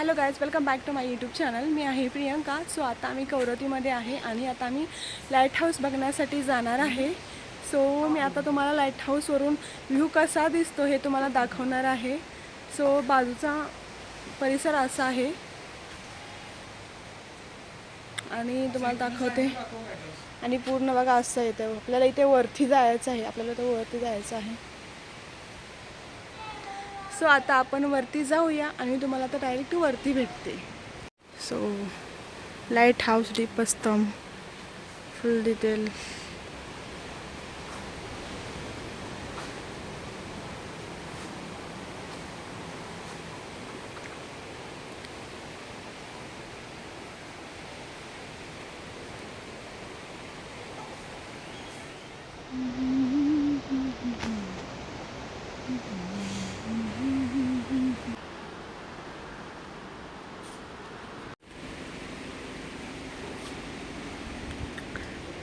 Hello guys welcome back to my YouTube channel मी आहे Priyanka. So आता आम्ही कवरतीमध्ये आहे आणि आता आम्ही लाइट हाऊस बघण्यासाठी जाणार आहे. सो मी आता तुम्हाला लाइट हाऊसवरून व्ह्यू कसा दिसतो हे तुम्हाला दाखवणार आहे. सो बाजूचा परिसर असा आहे. आणि तुम्हाला दाखवते. आणि पूर्ण बघा असं येतं. आपल्याला इथे वरती जायचं आहे. आपल्याला इथे वरती जायचं आहे. सो आता आपण वरती जाऊया आणि तुम्हाला आता डायरेक्ट वरती भेटते. सो लाइट हाऊस दीपस्तंभ full detail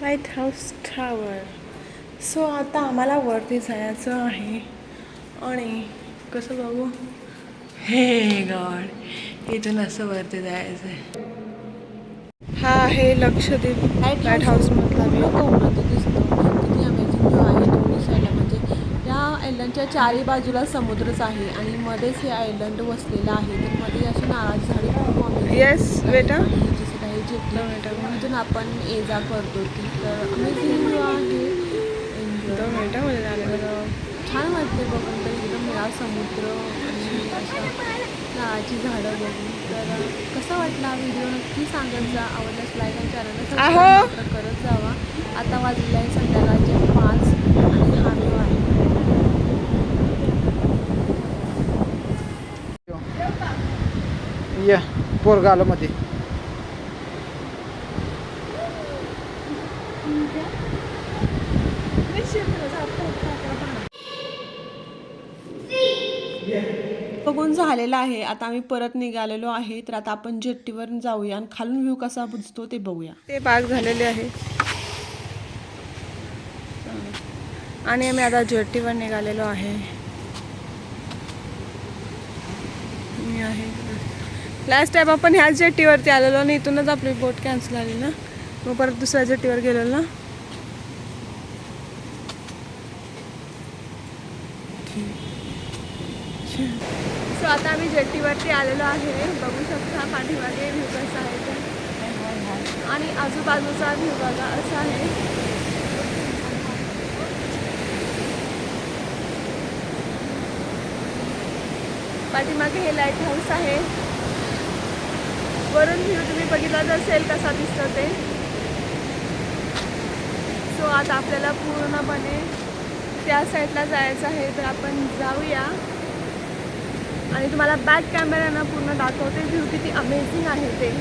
lighthouse tower so आता आम्हाला वरती जायचं आहे. आणि कसं बघू हे गॉड इथून असं वरती जायचं आहे हा आहे लक्षद्वीप. लाइट हाऊस मधला व्ह्यू कोकणात दिसतो. किती अमेझिंग व्ह्यू आहे. दोन्ही साईडला म्हणजे या आयलंडच्या चारी बाजूला समुद्रच आहे. आणि मध्येच हे आयलंड वसलेलं आहे. तर मध्ये अशी नारळाची झाडे येस बेटा. आहे जेटी तिथून आपण ये जा करतो ती. तर अमेझिंग आहे. मिनिटामध्ये झालेलं तर छान वाटते बघून तर एकदम निळा समुद्र आणि नारळाची झाडं बघून. तर कसा वाटला व्हिडिओ नक्की सांगत जा. आवडल्यास लाईक आणि चॅनलला. सबस्क्राईब करत जावा. आता वाजलेले आहे संध्याकाळचे पाच आणि हा आहे. या पोरगा आलं मध्ये. बघून झालेलं आहे. आता आम्ही परत निघालेलो आहे. तर आता आपण जेट्टीवर जाऊया आणि खालून व्ह्यू कसा बुजतो ते बघूया. ते पाक झालेले आहे. आणि आम्ही आता जेट्टीवर निघालेलो आहे. मी आहे. लास्ट टाइम आपण ह्याच जेट्टीवरती आलेलो आणि इथूनच आपली बोट कॅन्सल आली ना. मग परत दुसऱ्या जेट्टीवर गेलेलो ना. सो आता आम्ही जेट्टीवरती आलेलो आहे. बघू शकता पाठीमागे व्ह्यू कसा आहे ते. आणि आजूबाजूचा व्ह्यू बघा असा आहे. पाठीमागे हे लाइट हाऊस आहे. वरून व्ह्यू तुम्ही बघितलाच असेल कसा दिसतो ते. सो आता आपल्याला पूर्णपणे त्या साईडला जायचं आहे तर आपण जाऊया. आणि तुम्हाला बॅक कॅमेऱ्यानं पूर्ण दाखवते. व्ह्यू किती अमेझिंग आहे ते.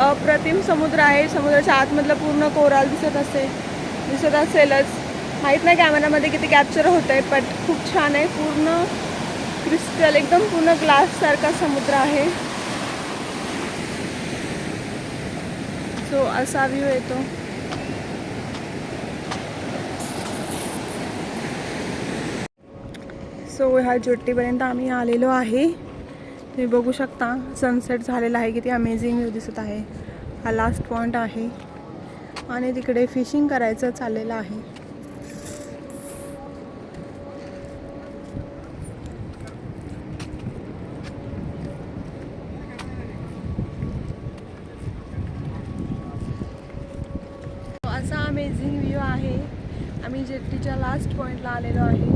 अप्रतिम समुद्र आहे. समुद्राच्या आतमधलं पूर्ण कोराल दिसत असेल दिसत असेलच. माहीत नाही कॅमेऱ्यामध्ये किती कॅप्चर होत आहे बट खूप छान आहे. पूर्ण क्रिस्टल एकदम पूर्ण ग्लाससारखा समुद्र आहे. सो असा व्ह्यू येतो. सो ह्या जोटीपर्यंत आम्ही आलेलो आहे. तुम्ही बघू शकता सनसेट झालेला आहे किती अमेझिंग व्ह्यू दिसत आहे. हा लास्ट पॉईंट आहे. आणि तिकडे फिशिंग करायचं चाललेलं आहे. असा अमेझिंग व्ह्यू आहे. आम्ही जेट्टीच्या लास्ट पॉईंटला आलेलो आहे.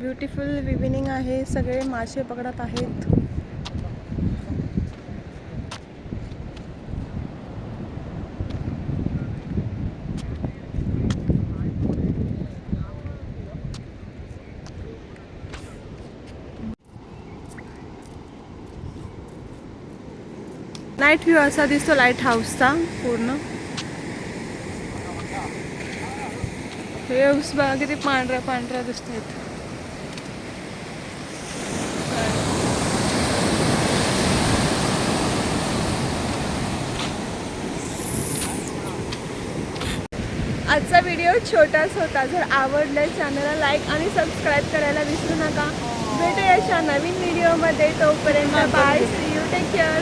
ब्युटिफुल इव्हिनिंग आहे सगळे मासे पकडत आहेत. लाइट व्ह्यू असा दिसतो लाइट हाऊसचा पूर्ण. वेव्स बघा किती पांढऱ्या पांढऱ्या दिसतात आजचा व्हिडिओ छोटाच होता. जर आवडलं चॅनलला लाईक आणि सबस्क्राईब करायला विसरू नका. भेटूया अशा नवीन व्हिडिओमध्ये तोपर्यंत bye see you take care